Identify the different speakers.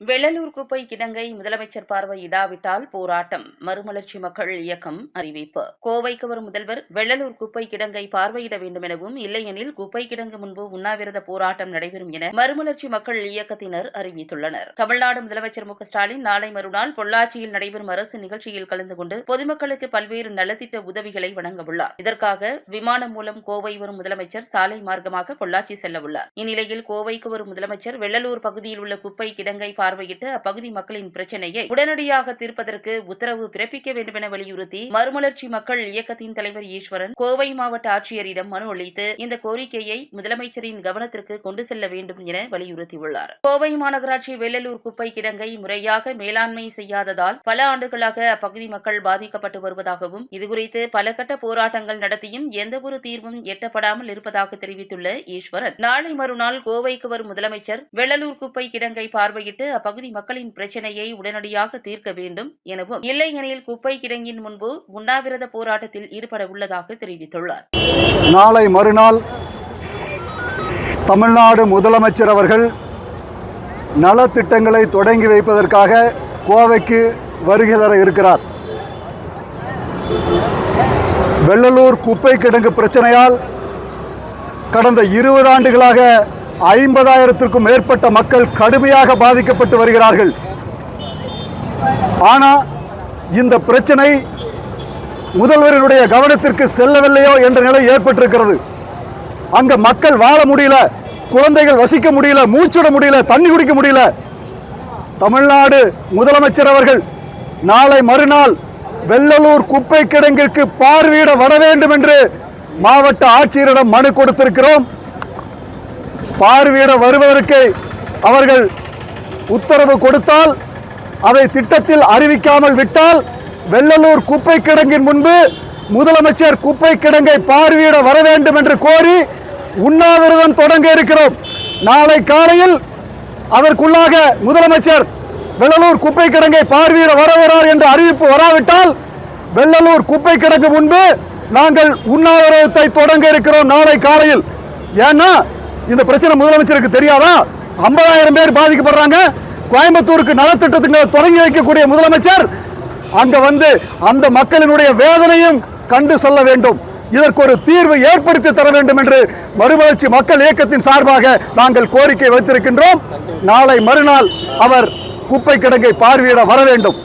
Speaker 1: வெள்ளலூர் குப்பை கிடங்கை முதலமைச்சர் பார்வையிடாவிட்டால் போராட்டம். மறுமலர்ச்சி மக்கள் இயக்கம் அறிவிப்பு. கோவைக்கு வரும் முதல்வர் வெள்ளலூர் குப்பை கிடங்கை பார்வையிட வேண்டும் எனவும் இல்லையெனில் குப்பை கிடங்கு முன்பு உண்ணாவிரத போராட்டம் நடைபெறும் என மறுமலர்ச்சி மக்கள் இயக்கத்தினர் அறிவித்துள்ளனர். தமிழ்நாடு முதலமைச்சர் மு ஸ்டாலின் நாளை மறுநாள் பொள்ளாச்சியில் நடைபெறும் அரசு நிகழ்ச்சியில் கலந்து கொண்டு பொதுமக்களுக்கு பல்வேறு நலத்திட்ட உதவிகளை வழங்கவுள்ளார் இதற்காக விமானம் மூலம் கோவை வரும் முதலமைச்சர் சாலை மார்க்கமாக பொள்ளாச்சி செல்லவுள்ளார் இந்நிலையில் கோவைக்கு வரும் முதலமைச்சர் வெள்ளலூர் பகுதியில் உள்ள குப்பை கிடங்கை பார்வையிட்டு அப்பகுதி மக்களின் பிரச்சினையை உடனடியாக தீர்ப்பதற்கு உத்தரவு பிறப்பிக்க வேண்டும் என வலியுறுத்தி மறுமலர்ச்சி மக்கள் இயக்கத்தின் தலைவர் ஈஸ்வரன் கோவை மாவட்ட ஆட்சியரிடம் மனு அளித்து இந்த கோரிக்கையை முதலமைச்சரின் கவனத்திற்கு கொண்டு செல்ல வேண்டும் என வலியுறுத்தியுள்ளார். கோவை மாநகராட்சி வெள்ளலூர் குப்பை கிடங்கை முறையாக மேலாண்மை செய்யாததால் பல ஆண்டுகளாக அப்பகுதி மக்கள் பாதிக்கப்பட்டு வருவதாகவும் இதுகுறித்து பல கட்ட போராட்டங்கள் நடத்தியும் எந்தவொரு தீர்வும் எட்டப்படாமல் இருப்பதாக தெரிவித்துள்ள ஈஸ்வரன் நாளை மறுநாள் கோவைக்கு வரும் முதலமைச்சர் வெள்ளலூர் குப்பை கிடங்கை பார்வையிட்டு அப்பகுதி மக்களின் பிரச்சினையை உடனடியாக தீர்க்க வேண்டும் எனவும் இல்லையெனில் குப்பை கிடங்கின் முன்பு உண்ணாவிரத போராட்டத்தில் ஈடுபட உள்ளதாக தெரிவித்துள்ளார்.
Speaker 2: நாளை மறுநாள் தமிழ்நாடு முதலமைச்சர் அவர்கள் நலத்திட்டங்களை தொடங்கி வைப்பதற்காக கோவைக்கு வருகை தர இருக்கிறார். வெள்ளலூர் குப்பை கிடங்கு பிரச்சனையால் கடந்த இருபது ஆண்டுகளாக ஐம்பதாயிரத்திற்கும் மேற்பட்ட மக்கள் கடுமையாக பாதிக்கப்பட்டு வருகிறார்கள். ஆனால் இந்த பிரச்சனை முதல்வரினுடைய கவனத்திற்கு செல்லவில்லையோ என்ற நிலை ஏற்பட்டிருக்கிறது. அங்க மக்கள் வாழ முடியல குழந்தைகள் வசிக்க முடியல மூச்சுட முடியல தண்ணி குடிக்க முடியல. தமிழ்நாடு முதலமைச்சர் அவர்கள் நாளை மறுநாள் வெள்ளலூர் குப்பை கிடங்கிற்கு பார்வையிட வர வேண்டும் என்று மாவட்ட ஆட்சியரிடம் மனு கொடுத்திருக்கிறோம். பார்வையிட வருவதற்கு அவர்கள் உத்தரவு கொடுத்தால் அதை திட்டத்தில் அறிவிக்காமல் விட்டால் வெள்ளலூர் குப்பை கிடங்கின் முன்பு முதலமைச்சர் குப்பை கிடங்கை பார்வையிட வர வேண்டும் என்று கோரி உண்ணாவிரதம் தொடங்க இருக்கிறோம். நாளை காலையில் அதற்குள்ளாக முதலமைச்சர் வெள்ளலூர் குப்பை கிடங்கை பார்வையிட வருகிறார் என்று அறிவிப்பு வராவிட்டால் வெள்ளலூர் குப்பை கிடங்கு முன்பு நாங்கள் உண்ணாவிரதத்தை தொடங்க இருக்கிறோம் நாளை காலையில். ஏன்னா இந்த பிரச்சனை முதலமைச்சருக்கு தெரியாதா? ஐம்பதாயிரம் பேர் பாதிக்கப்படுறாங்க. கோயம்புத்தூருக்கு நலத்திட்டத்துக்கு தொடங்கி வைக்கக்கூடிய முதலமைச்சர் அங்க வந்து அந்த மக்களினுடைய வேதனையும் கண்டு செல்ல வேண்டும். இதற்கு ஒரு தீர்வு ஏற்படுத்தி தர வேண்டும் என்று மறுமலர்ச்சி மக்கள் இயக்கத்தின் சார்பாக நாங்கள் கோரிக்கை வைத்திருக்கின்றோம். நாளை மறுநாள் அவர் குப்பை கிடங்கை பார்வையிட வர வேண்டும்.